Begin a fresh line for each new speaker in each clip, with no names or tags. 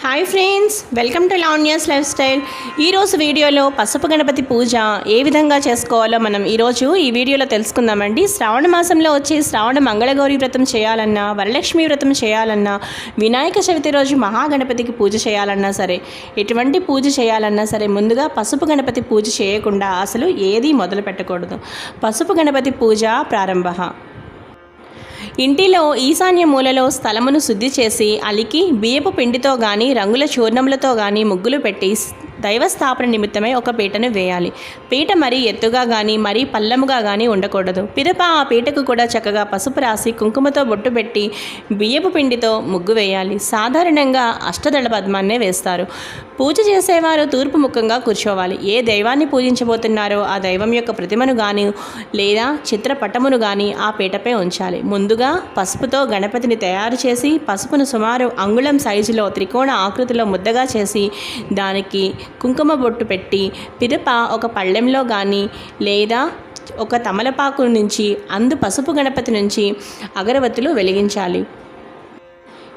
Hi friends welcome to Lavanya's life style ఈరోజు వీడియోలో పసుపు గణపతి పూజ ఏ విధంగా చేసుకోవాలో మనం ఈరోజు ఈ వీడియోలో తెలుసుకుందామండి. శ్రావణ మాసంలో వచ్చి శ్రావణ మంగళగౌరి వ్రతం చేయాలన్నా వరలక్ష్మి వ్రతం చేయాలన్నా వినాయక చవితి రోజు మహాగణపతికి పూజ చేయాలన్నా సరే ఎటువంటి పూజ చేయాలన్నా సరే ముందుగా పసుపు గణపతి పూజ చేయకుండా అసలు ఏదీ మొదలు పెట్టకూడదు పసుపు గణపతి పూజ ప్రారంభ. ఇంటిలో ఈశాన్య మూలలో స్థలమును శుద్ధి చేసి అలికి బియ్యపు పిండితో గాని రంగుల చూర్ణములతో గాని ముగ్గులు పెట్టి దైవస్థాపన నిమిత్తమై ఒక పీటను వేయాలి. పీట మరీ ఎత్తుగా కానీ మరీ పల్లముగా కానీ ఉండకూడదు. పిదప ఆ పీటకు కూడా చక్కగా పసుపు రాసి కుంకుమతో బొట్టు పెట్టి బియ్యపు పిండితో ముగ్గు వేయాలి. సాధారణంగా అష్టదళ పద్మాన్నే వేస్తారు. పూజ చేసేవారు తూర్పు ముఖంగా కూర్చోవాలి. ఏ దైవాన్ని పూజించబోతున్నారో ఆ దైవం యొక్క ప్రతిమను కానీ లేదా చిత్రపటమును కానీ ఆ పీటపై ఉంచాలి. ముందుగా పసుపుతో గణపతిని తయారు చేసి పసుపును సుమారు అంగుళం సైజులో త్రికోణ ఆకృతిలో ముద్దగా చేసి దానికి కుంకుమ బొట్టు పెట్టి పిదప ఒక పళ్ళెంలో కానీ లేదా ఒక తమలపాకు నుంచి అందు పసుపు గణపతి నుంచి అగరవత్తులు వెలిగించాలి.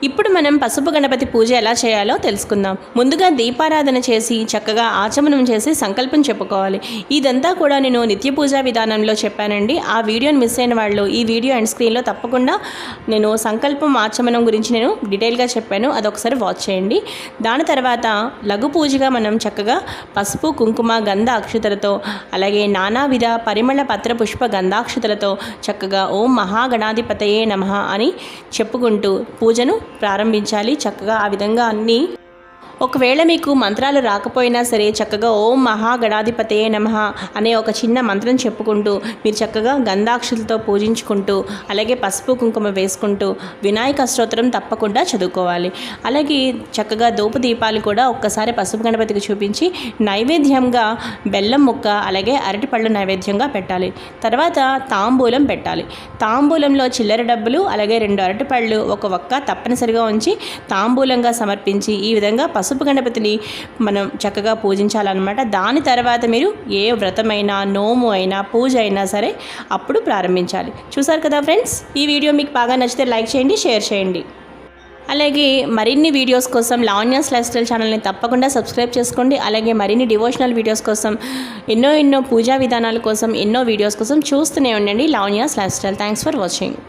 ఇప్పుడు మనం పసుపు గణపతి పూజ ఎలా చేయాలో తెలుసుకుందాం. ముందుగా దీపారాధన చేసి చక్కగా ఆచమనం చేసి సంకల్పం చెప్పుకోవాలి. ఇదంతా కూడా నేను నిత్య పూజా విధానంలో చెప్పానండి. ఆ వీడియోని మిస్ అయిన వాళ్ళు ఈ వీడియో అండ్ స్క్రీన్లో తప్పకుండా నేను సంకల్పం ఆచమనం గురించి నేను డీటెయిల్గా చెప్పాను. అదొకసారి వాచ్ చేయండి. దాని తర్వాత లఘు పూజగా మనం చక్కగా పసుపు కుంకుమ గంధ అక్షతలతో అలాగే నానావిధ పరిమళ పత్ర పుష్ప గంధాక్షతలతో చక్కగా ఓం మహాగణాధిపతయే నమః అని చెప్పుకుంటూ పూజను ప్రారంభించాలి. చక్కగా ఆ విధంగా అన్నీ ఒకవేళ మీకు మంత్రాలు రాకపోయినా సరే చక్కగా ఓం మహాగణాధిపతే నమః అనే ఒక చిన్న మంత్రం చెప్పుకుంటూ మీరు చక్కగా గంధాక్షులతో పూజించుకుంటూ అలాగే పసుపు కుంకుమ వేసుకుంటూ వినాయక స్తోత్రం తప్పకుండా చదువుకోవాలి. అలాగే చక్కగా దూపు దీపాలు కూడా ఒక్కసారి పసుపు గణపతికి చూపించి నైవేద్యంగా బెల్లం ముక్క అలాగే అరటిపళ్ళు నైవేద్యంగా పెట్టాలి. తర్వాత తాంబూలం పెట్టాలి. తాంబూలంలో చిల్లర డబ్బులు అలాగే రెండు అరటిపళ్ళు ఒక ఒక్క తప్పనిసరిగా ఉంచి తాంబూలంగా సమర్పించి ఈ విధంగా పసుపు పసుపు గణపతిని మనం చక్కగా పూజించాలన్నమాట. దాని తర్వాత మీరు ఏ వ్రతమైనా నోము అయినా పూజ అయినా సరే అప్పుడు ప్రారంభించాలి. చూసారు కదా ఫ్రెండ్స్? ఈ వీడియో మీకు బాగా నచ్చితే లైక్ చేయండి షేర్ చేయండి. అలాగే మరిన్ని వీడియోస్ కోసం లావణ్యాస్ లైఫ్ స్టైల్ ఛానల్ని తప్పకుండా సబ్స్క్రైబ్ చేసుకోండి. అలాగే మరిన్ని డివోషనల్ వీడియోస్ కోసం ఎన్నో ఎన్నో పూజా విధానాల కోసం ఎన్నో వీడియోస్ కోసం చూస్తూనే ఉండండి Lavanya's life style thanks for watching